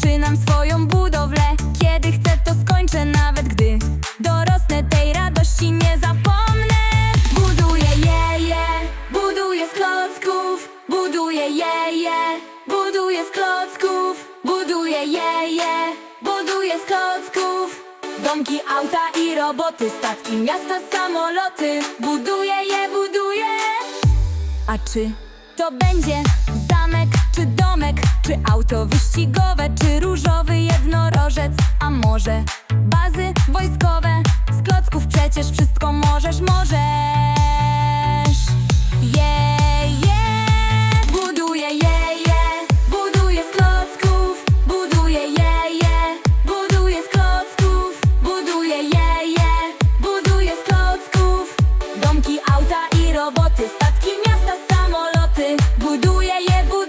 zaczynam swoją budowlę. Kiedy chcę to skończę nawet gdy Dorosnę. Tej radości nie zapomnę. Buduję je, je. Buduję z klocków. Buduję je, je. Buduję z klocków. Buduję je, je. Buduję z klocków. Domki, auta i roboty Statki, miasta, samoloty. Buduję je, buduję. A czy to będzie zamek, czy domek, czy auto wyścigowe, czy różowy jednorożec A może bazy wojskowe Z klocków przecież wszystko możesz, możesz yeah, yeah. buduję je, yeah, yeah. Buduję z klocków, buduję je, yeah, yeah. Buduję z klocków, buduję je, yeah, yeah. Buduję z klocków Domki, auta i roboty Statki, miasta, samoloty Buduję je, buduję